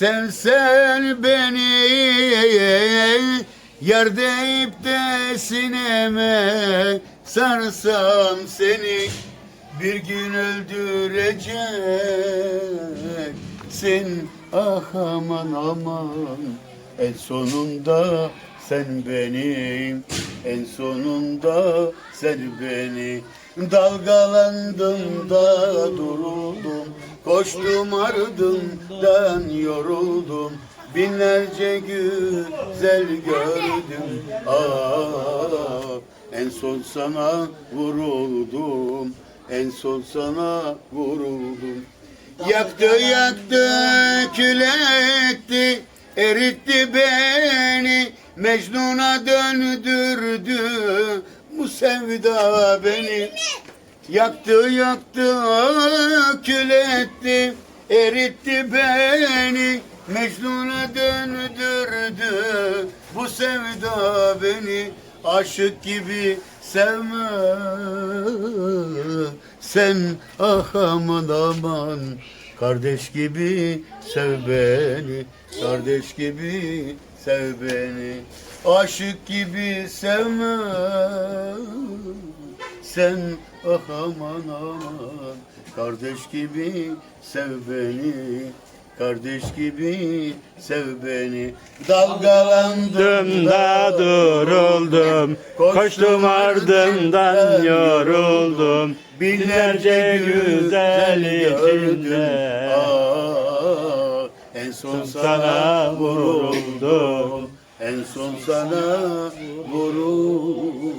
Sevsen beni Yer deyip de sineme Sarsam seni Bir gün öldüreceksin. Ah aman aman En sonunda sen benim En sonunda sen beni Dalgalandım da duruldum Koştum ardından yoruldum. Binlerce güzel gördüm. Ah, En son sana vuruldum. En son sana vuruldum. Yaktı yaktı kül etti Eritti beni. Mecnun'a döndürdü Bu sevda beni Yaktı yaktı kül etti Eritti beni. Mecnun'a döndürdü Bu sevda beni Aşık gibi sevme. Sen ah aman aman Kardeş gibi sev beni Kardeş gibi sev beni. Aşık gibi sevme. Sen ah aman aman. Kardeş gibi sev beni. Kardeş gibi sev beni. Dalgalandım da duruldum. Koştum ardından yoruldum. Binlerce güzel içinde Ah, En son sana vuruldum. En son sana vuruldum